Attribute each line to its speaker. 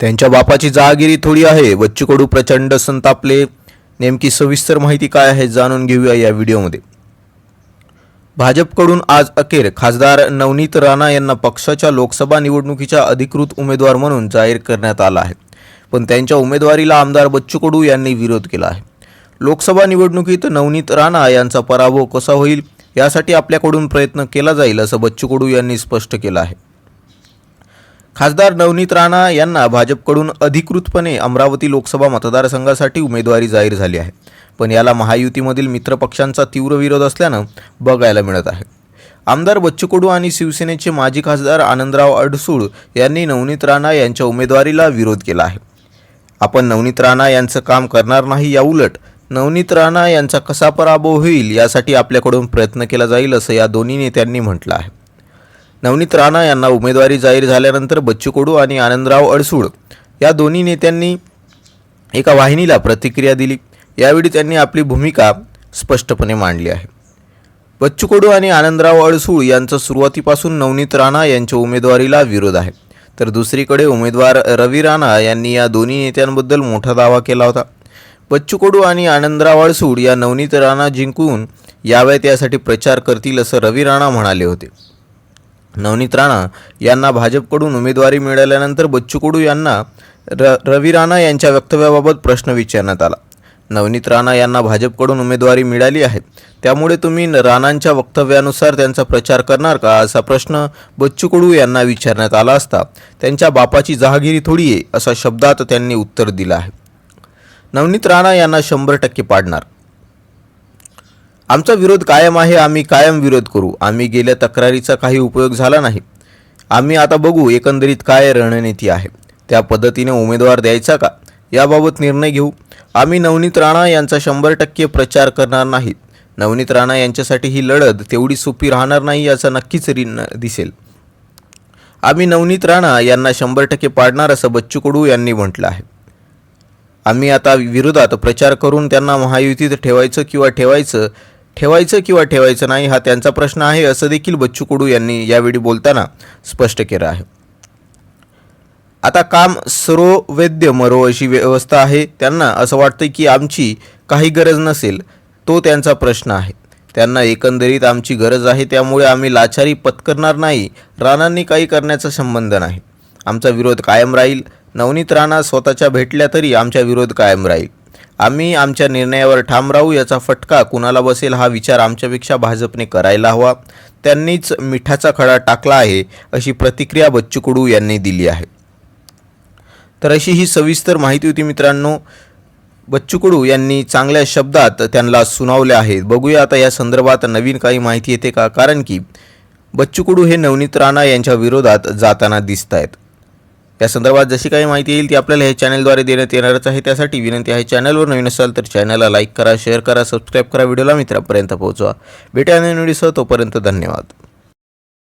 Speaker 1: त्यांच्या बापाची जहागिरी थोडी आहे बच्चू प्रचंड संतापले. नेमकी सविस्तर माहिती काय आहे जाणून घेऊया या व्हिडिओमध्ये. भाजपकडून आज अखेर खासदार नवनीत राणा यांना पक्षाच्या लोकसभा निवडणुकीच्या अधिकृत उमेदवार म्हणून जाहीर करण्यात आला आहे. पण त्यांच्या उमेदवारीला आमदार बच्चू कडू यांनी विरोध केला आहे. लोकसभा निवडणुकीत नवनीत राणा यांचा पराभव कसा होईल यासाठी आपल्याकडून प्रयत्न केला जाईल असं बच्चू कडू यांनी स्पष्ट केलं आहे. खासदार नवनीत राणा यांना भाजपकडून अधिकृतपणे अमरावती लोकसभा मतदारसंघासाठी उमेदवारी जाहीर झाली आहे. पण याला महायुतीमधील मित्रपक्षांचा तीव्र विरोध असल्यानं बघायला मिळत आहे. आमदार बच्चू कडू आणि शिवसेनेचे माजी खासदार आनंदराव अडसूळ यांनी नवनीत राणा यांच्या उमेदवारीला विरोध केला आहे. आपण नवनीत राणा यांचं काम करणार नाही याउलट नवनीत राणा यांचा कसा पराभव होईल यासाठी आपल्याकडून प्रयत्न केला जाईल असं या दोन्ही नेत्यांनी म्हटलं आहे. नवनीत राणा यांना उमेदवारी जाहीर झाल्यानंतर बच्चू कडू आणि आनंदराव अडसूळ या दोन्ही नेत्यांनी एका वाहिनीला प्रतिक्रिया दिली. यावेळी त्यांनी आपली भूमिका स्पष्टपणे मांडली आहे. बच्चू कडू आणि आनंदराव अडसूळ यांचा सुरुवातीपासून नवनीत राणा यांच्या उमेदवारीला विरोध आहे. तर दुसरीकडे उमेदवार रवी राणा यांनी या दोन्ही नेत्यांबद्दल मोठा दावा केला होता. बच्चू कडू आणि आनंदराव अडसूळ या नवनीत राणा जिंकून याव्यात यासाठी प्रचार करतील असं रवी राणा म्हणाले होते. नवनीत राणा यांना भाजपकडून उमेदवारी मिळाल्यानंतर बच्चू कडू यांना र रवी राणा यांच्या वक्तव्याबाबत प्रश्न विचारण्यात आला. नवनीत राणा यांना भाजपकडून उमेदवारी मिळाली आहे. त्यामुळे तुम्ही राणांच्या वक्तव्यानुसार त्यांचा प्रचार करणार का असा प्रश्न बच्चू कडू यांना विचारण्यात आला असता त्यांच्या बापाची जहागिरी थोडी आहे अशा शब्दात त्यांनी उत्तर दिलं आहे. नवनीत राणा यांना शंभर टक्के पाडणार. आमचा विरोध कायम आहे आम्ही कायम विरोध करू. आम्ही गेल्या तक्रारीचा काही उपयोग झाला नाही. आम्ही आता बघू एकंदरीत काय रणनीती आहे. त्या पद्धतीने उमेदवार द्यायचा का? याबाबत निर्णय घेऊ. आम्ही नवनीत राणा यांचा शंभर टक्के प्रचार करणार नाहीत नवनीत राणा यांच्यासाठी ही लढत तेवढी सोपी राहणार नाही याचा नक्कीच रिन दिसेल. आम्ही नवनीत राणा यांना शंभर टक्के पाडणार असं बच्चू कडू यांनी म्हटलं आहे. आम्ही आता विरोधात प्रचार करून त्यांना महायुतीत ठेवायचं किंवा ठेवायचं ठेवायचं किंवा ठेवायचं नाही हा त्यांचा प्रश्न आहे असं देखील बच्चू कडू यांनी यावेळी बोलताना स्पष्ट केलं आहे. आता काम सरो वैद्य मरो अशी व्यवस्था आहे. त्यांना असं वाटतं की आमची काही गरज नसेल तो त्यांचा प्रश्न आहे. त्यांना एकंदरीत आमची गरज आहे त्यामुळे आम्ही लाचारी पत्करणार नाही राणांनी काही करण्याचा संबंध नाही. आमचा विरोध कायम राहील. नवनीत राणा स्वतःच्या भेटल्या तरी आमचा विरोध कायम राहील. आम्ही आमच्या निर्णयावर ठाम राहू याचा फटका कुणाला बसेल हा विचार आमच्यापेक्षा भाजपने करायला हवा. त्यांनीच मिठाचा खडा टाकला आहे अशी प्रतिक्रिया बच्चू कडू यांनी दिली आहे. तर अशी ही सविस्तर माहिती होती मित्रांनो. बच्चू कडू यांनी चांगल्या शब्दात त्यांना सुनावले आहेत बघूया आता या संदर्भात नवीन काही माहिती येते का? कारण की बच्चू कडू हे नवनीत राणा यांच्या विरोधात जाताना दिसत आहेत या संदर्भात जशी काही माहिती येईल ती आपल्याला हे चॅनलद्वारे देण्यात येणारच आहे. त्यासाठी विनंती आहे चॅनलवर नवीन असाल तर चॅनलला लाईक करा शेअर करा सबस्क्राईब करा व्हिडिओला मित्रापर्यंत पोहोचवा. भेटा नवीन व्हिडिओसह तोपर्यंत धन्यवाद.